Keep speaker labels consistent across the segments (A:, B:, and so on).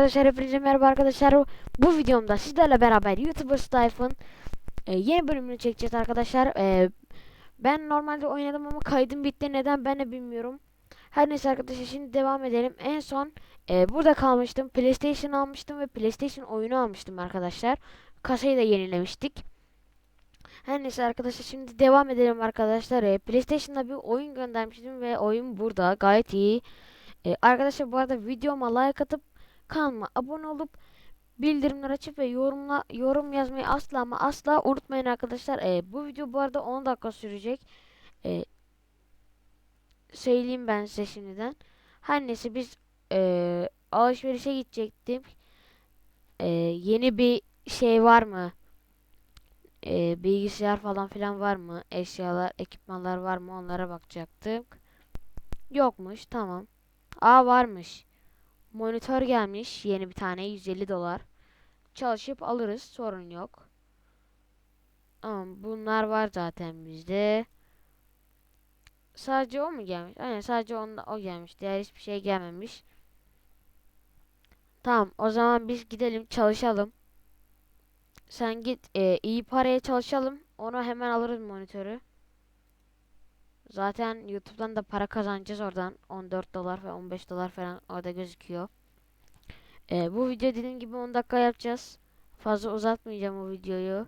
A: Arkadaşlar hepinize merhaba arkadaşlar. Bu videomda sizlerle beraber YouTuber Stife'ın e, yeni bölümünü çekeceğiz arkadaşlar. E, ben normalde oynadım ama kaydım bitti. Neden ben de bilmiyorum. Her neyse arkadaşlar şimdi devam edelim. En son e, burada kalmıştım. PlayStation almıştım ve PlayStation oyunu almıştım arkadaşlar. Kasayı da yenilemiştik. Her neyse arkadaşlar şimdi devam edelim arkadaşlar. E, PlayStation'da bir oyun göndermiştim ve oyun burada gayet iyi. E, arkadaşlar bu arada videoma like atıp kanalıma abone olup bildirimler açıp ve yorumla yorum yazmayı asla ama asla unutmayın arkadaşlar. E, bu video bu arada 10 dakika sürecek. E, söyleyeyim ben size şimdiden. Her neyse biz e, alışverişe gidecektim. E, yeni bir şey var mı? E, bilgisayar falan filan var mı? Eşyalar, ekipmanlar var mı? Onlara bakacaktık. Yokmuş. Tamam. Aa varmış. Monitör gelmiş. Yeni bir tane 150 dolar. Çalışıp alırız. Sorun yok. Ama bunlar var zaten bizde. Sadece o mu gelmiş? Aynen sadece onda o gelmiş. Diğer hiçbir şey gelmemiş. Tamam o zaman biz gidelim çalışalım. Sen git e, iyi paraya çalışalım. Onu hemen alırız monitörü. Zaten YouTube'dan da para kazanacağız oradan. 14 dolar ve 15 dolar falan orada gözüküyor. Ee, bu video dediğim gibi 10 dakika yapacağız. Fazla uzatmayacağım o videoyu.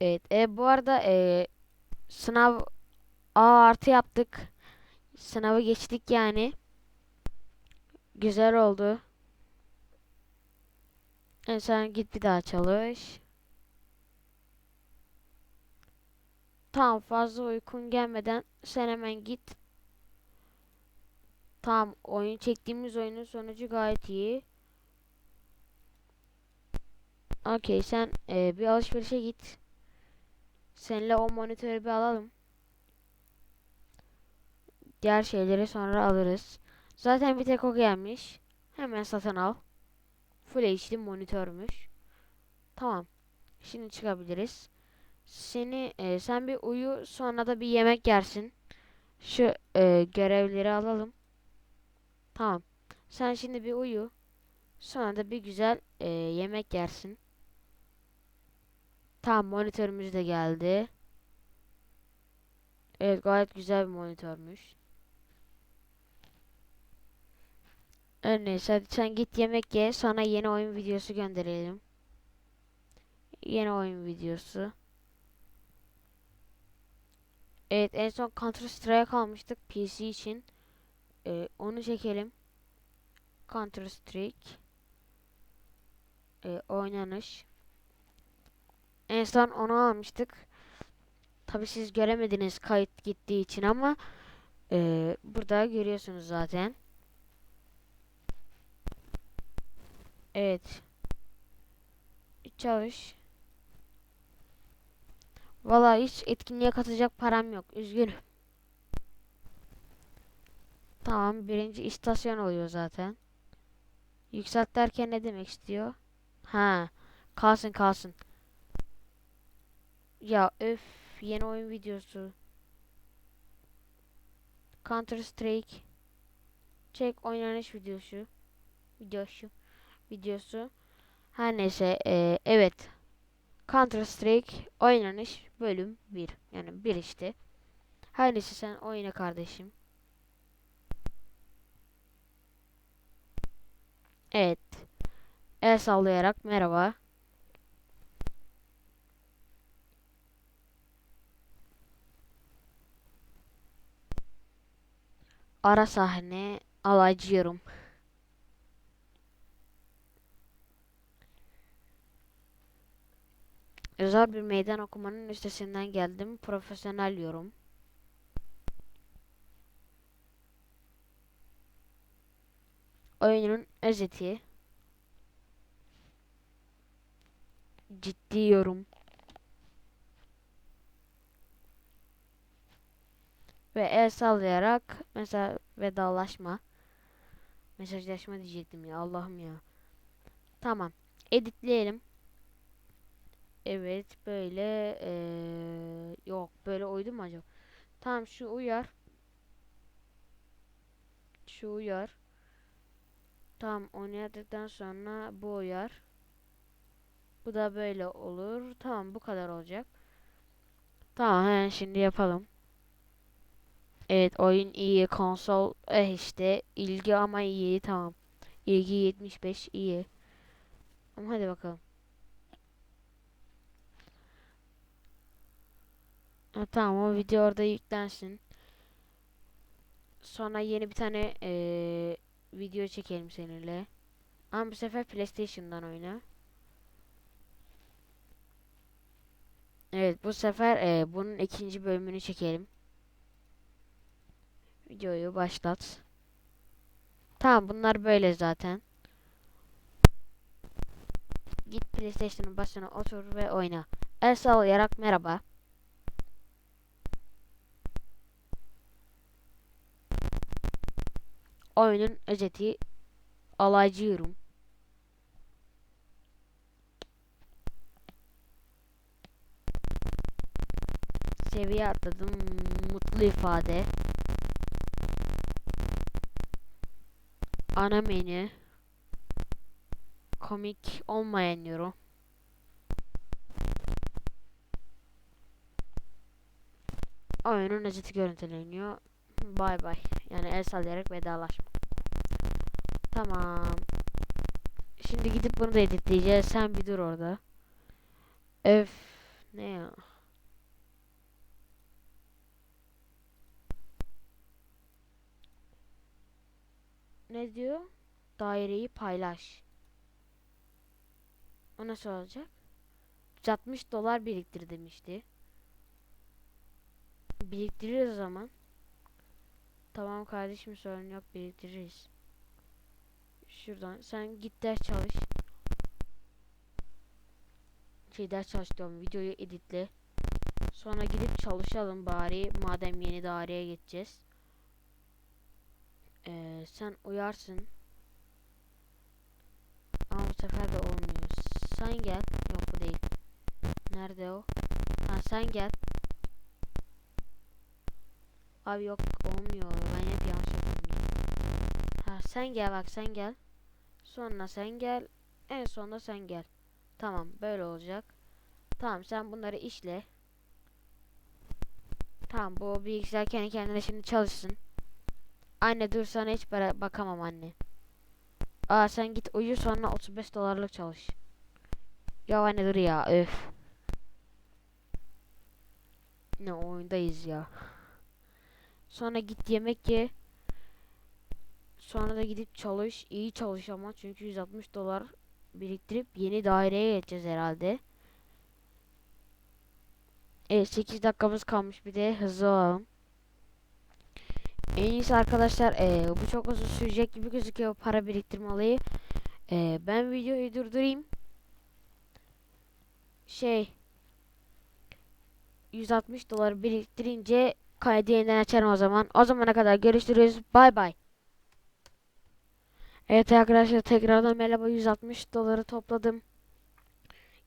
A: Evet. E, bu arada e, sınav A artı yaptık. Sınavı geçtik yani. Güzel oldu. E, sen git bir daha çalış. Tamam fazla uykun gelmeden sen hemen git. Tamam oyun çektiğimiz oyunun sonucu gayet iyi. Okey sen e, bir alışverişe git. Seninle o monitörü bir alalım. Diğer şeyleri sonra alırız. Zaten bir tek o gelmiş. Hemen satın al. Full HD monitörmüş. Tamam. Şimdi çıkabiliriz. Seni e, sen bir uyu sonra da bir yemek yersin. Şu e, görevleri alalım. Tamam. Sen şimdi bir uyu. Sonra da bir güzel e, yemek yersin. Tamam monitörümüz de geldi. Evet gayet güzel bir monitörmüş. Her neyse hadi sen git yemek ye. Sonra yeni oyun videosu gönderelim. Yeni oyun videosu. Evet en son Counter Strike'a kalmıştık PC için. Ee, onu çekelim. Counter Strike. Ee, oynanış. En son onu almıştık. Tabi siz göremediniz kayıt gittiği için ama e, burada görüyorsunuz zaten. Evet. Çalış. Valla hiç etkinliğe katacak param yok. Üzgünüm. Tamam birinci istasyon oluyor zaten. Yükselt derken ne demek istiyor? Ha, kalsın kalsın. Ya öf yeni oyun videosu. Counter Strike. Çek oynanış videosu. Videosu. Videosu. Her neyse ee, evet. Counter Strike oynanış bölüm 1. Yani 1 işte. Her neyse sen oyna kardeşim. Evet. El sallayarak merhaba. Ara sahne alacıyorum. Özel bir meydan okumanın üstesinden geldim. Profesyonel yorum. Oyunun özeti. Ciddi yorum. Ve el sallayarak mesela vedalaşma. Mesajlaşma diyecektim ya Allah'ım ya. Tamam. Editleyelim. Evet böyle ee, yok böyle uydu mu acaba? Tamam şu uyar. Şu uyar. Tamam oynadıktan sonra bu uyar. Bu da böyle olur. Tamam bu kadar olacak. Tamam hemen şimdi yapalım. Evet oyun iyi. Konsol eh işte ilgi ama iyi tamam. İlgi 75 iyi. Ama hadi bakalım. Ha, tamam o video orada yüklensin. Sonra yeni bir tane eee, video çekelim seninle. Ama bu sefer PlayStation'dan oyna. Evet bu sefer eee, bunun ikinci bölümünü çekelim. Videoyu başlat. Tamam bunlar böyle zaten. Git PlayStation'ın başına otur ve oyna. El sallayarak merhaba. Oyunun özeti alacıyorum. Seviye atladım. Mutlu ifade. Ana menü. Komik olmayan yorum. Oyunun özeti görüntüleniyor. Bay bay. Yani el sallayarak vedalaşma. Tamam. Şimdi gidip bunu da editleyeceğiz. Sen bir dur orada. Öf. Ne ya? Ne diyor? Daireyi paylaş. O nasıl olacak? 60 dolar biriktir demişti. Biriktiririz o zaman. Tamam kardeşim sorun yok biriktiririz. Şuradan sen git ders çalış. Şey ders çalış diyorum videoyu editle. Sonra gidip çalışalım bari madem yeni daireye geçeceğiz. Ee, sen uyarsın. Ama bu sefer de olmuyor. Sen gel. Yok bu değil. Nerede o? Ha sen gel. Abi yok olmuyor. Ben hep yanlış yapıyorum. Ha sen gel bak sen gel. Sonra sen gel. En sonunda sen gel. Tamam böyle olacak. Tamam sen bunları işle. Tamam bu bilgisayar kendi kendine şimdi çalışsın. Anne dur sana hiç bara- bakamam anne. Aa sen git uyu sonra 35 dolarlık çalış. Ya anne dur ya öf. Ne oyundayız ya. Sonra git yemek ye. Sonra da gidip çalış. iyi çalış ama çünkü 160 dolar biriktirip yeni daireye geçeceğiz herhalde. Evet 8 dakikamız kalmış bir de hızlı olalım. En iyisi arkadaşlar eee, bu çok uzun sürecek gibi gözüküyor para biriktirme olayı. Eee, ben videoyu durdurayım. Şey 160 dolar biriktirince kaydı yeniden açarım o zaman. O zamana kadar görüşürüz. Bay bay. Evet arkadaşlar tekrardan merhaba 160 doları topladım.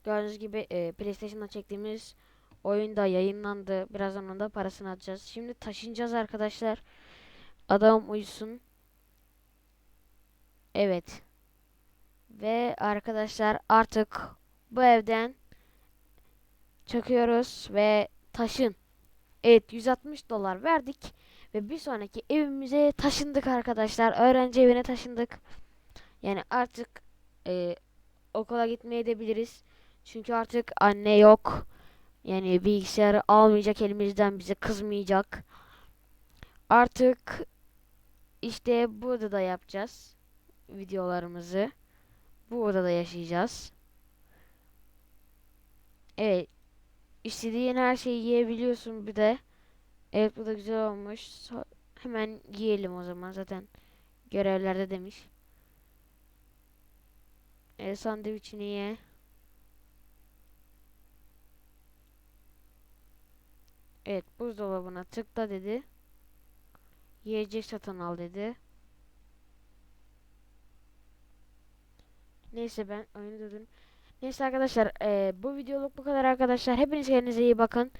A: Gördüğünüz gibi e, PlayStation'dan çektiğimiz oyun da yayınlandı. Birazdan onun da parasını atacağız. Şimdi taşınacağız arkadaşlar. Adam uyusun. Evet. Ve arkadaşlar artık bu evden çıkıyoruz ve taşın. Evet 160 dolar verdik ve bir sonraki evimize taşındık arkadaşlar. Öğrenci evine taşındık. Yani artık e, okula gitmeye edebiliriz. Çünkü artık anne yok. Yani bilgisayarı almayacak elimizden bize kızmayacak. Artık işte bu odada yapacağız videolarımızı. Bu odada yaşayacağız. Evet. İstediğin her şeyi yiyebiliyorsun bir de. Evet bu da güzel olmuş. So- hemen yiyelim o zaman zaten görevlerde demiş. E, sandviçini ye. Evet buzdolabına tıkla dedi. Yiyecek satın al dedi. Neyse ben oyunu durdum. Neyse arkadaşlar e, bu videoluk bu kadar arkadaşlar. Hepiniz kendinize iyi bakın.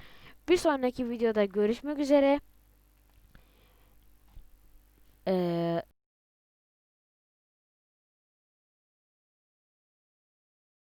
A: Bir sonraki videoda görüşmek üzere. Eee